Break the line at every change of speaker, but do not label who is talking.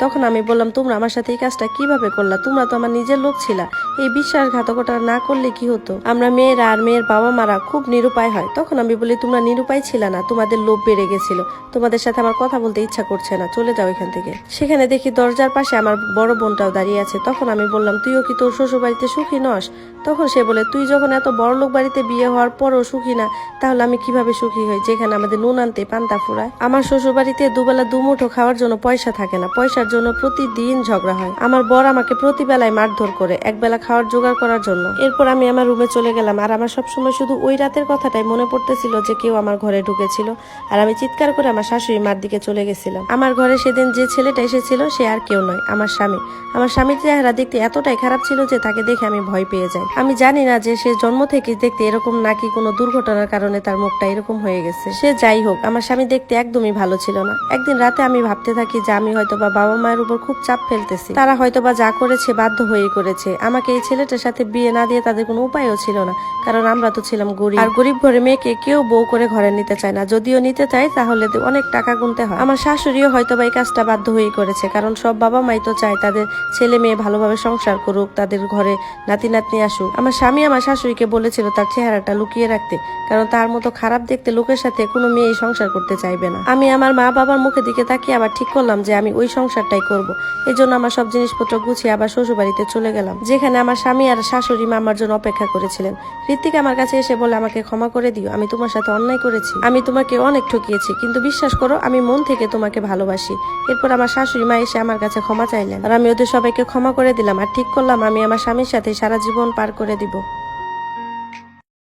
তখন আমি বললাম, তোমরা আমার সাথে এই কাজটা কীভাবে করলা? তোমরা তো আমার নিজের লোক ছিলা। এই বিশ্বাসঘাতকতা না করলে কি হতো? আমরা মেয়েরা আর মেয়ের বাবা মারা খুব নিরুপায় হয়। তখন আমি বলি, তোমরা নিরুপায় ছিল না, তোমাদের লোভ বেড়ে গেছিল। তোমাদের সাথে আমার কথা বলতে ইচ্ছা করছে না। চলে যাও এখান থেকে। সেখানে দেখি দরজার পাশে আমার বড় বোনটাও দাঁড়িয়ে আছে। তখন আমি বললাম, তুইও কি তোর শ্বশুর বাড়িতে সুখী নস? তখন সে বলে, তুই যখন এত বড় লোক বাড়িতে বিয়ে হওয়ার পরও সুখী না, তাহলে আমি কীভাবে সুখী হই? যেখানে আমাদের নুন আনতে পান্তা ফুরায়। আমার শ্বশুর বাড়িতে দুবেলা দুমুঠো খাওয়ার জন্য পয়সা থাকে না। পয়সার জন্য প্রতিদিন ঝগড়া হয়। আমার বর আমাকে প্রতিবেলায় মারধর করে, একবেলা খাওয়ার জোগাড় করার জন্য। এরপর আমি আমার রুমে চলে গেলাম আর আমার সবসময় শুধু ওই রাতের কথাটাই মনে পড়তেছিল যে কেউ আমার ঘরে ঢুকেছিল আর আমি চিৎকার করে আমার শাশুড়ি মার দিকে চলে গেছিলাম। আমার ঘরে সেদিন যে ছেলেটা এসেছিল সে আর কেউ নয়, আমার স্বামী। আমার স্বামীর চেহারা দেখতে এতটাই খারাপ ছিল যে তাকে দেখে আমি ভয় পেয়ে যাই। আমি জানি না যে সে জন্ম থেকে দেখতে এরকম নাকি কোনো দুর্ঘটনার কারণে তার মুখটা এরকম হয়ে গেছে। সে যাই হোক, আমার স্বামী দেখতে একদমই ভালো ছিল না। একদিন রাতে আমি ভাবতে থাকি যে আমি হয়তো বা বাবা মায়ের উপর খুব চাপ ফেলতেছি। তারা হয়তো বা যা করেছে বাধ্য হয়েই করেছে। আমাকে এই ছেলেটার সাথে বিয়ে না দিয়ে তাদের কোনো উপায়ও ছিল না, কারণ আমরা তো ছিলাম গরিব। আর গরিব ঘরে মেয়েকে কেউ বউ করে ঘরে নিতে চায় না। যদিও নিতে চায়, তাহলে অনেক টাকা গুনতে হয়। আমার শাশুড়িও হয়তো বা এই কাজটা বাধ্য হয়েই করেছে, কারণ সব বাবা মাই তো চায় তাদের ছেলে মেয়ে ভালোভাবে সংসার করুক, তাদের ঘরে নাতি নাতনি আসুক। আমার স্বামী আমার শাশুড়িকে বলেছিল তার চেহারাটা লুকিয়ে রাখতে, কারণ তার মতো খারাপ দেখতে লোকের সাথে কোনো মেয়েই সংসার করতে চাইবে না। আমি আমার মা বাবার মুখের দিকে তাকিয়ে আবার ঠিক করলাম যে আমি ওই সংসারটাই করব। এই জন্য আমার সব জিনিসপত্র গুছিয়ে আবার শ্বশুর বাড়িতে চলে গেলাম, যেখানে আমার স্বামী আর শাশুড়ি মা আমার জন্য অপেক্ষা করেছিলেন। ঋত্বিক আমার কাছে এসে বলে, আমাকে ক্ষমা করে দিও, আমি তোমার সাথে অন্যায় করেছি। আমি তোমাকে অনেক ঠকিয়েছি, কিন্তু বিশ্বাস করো, আমি মন থেকে তোমাকে ভালোবাসি। এরপর আমার শাশুড়ি মা এসে আমার কাছে ক্ষমা চাইলেন। আর আমি ওদের সবাইকে ক্ষমা করে দিলাম, আর ঠিক করলাম, আমি আমার স্বামীর সাথে সারা জীবন পার করে দিব।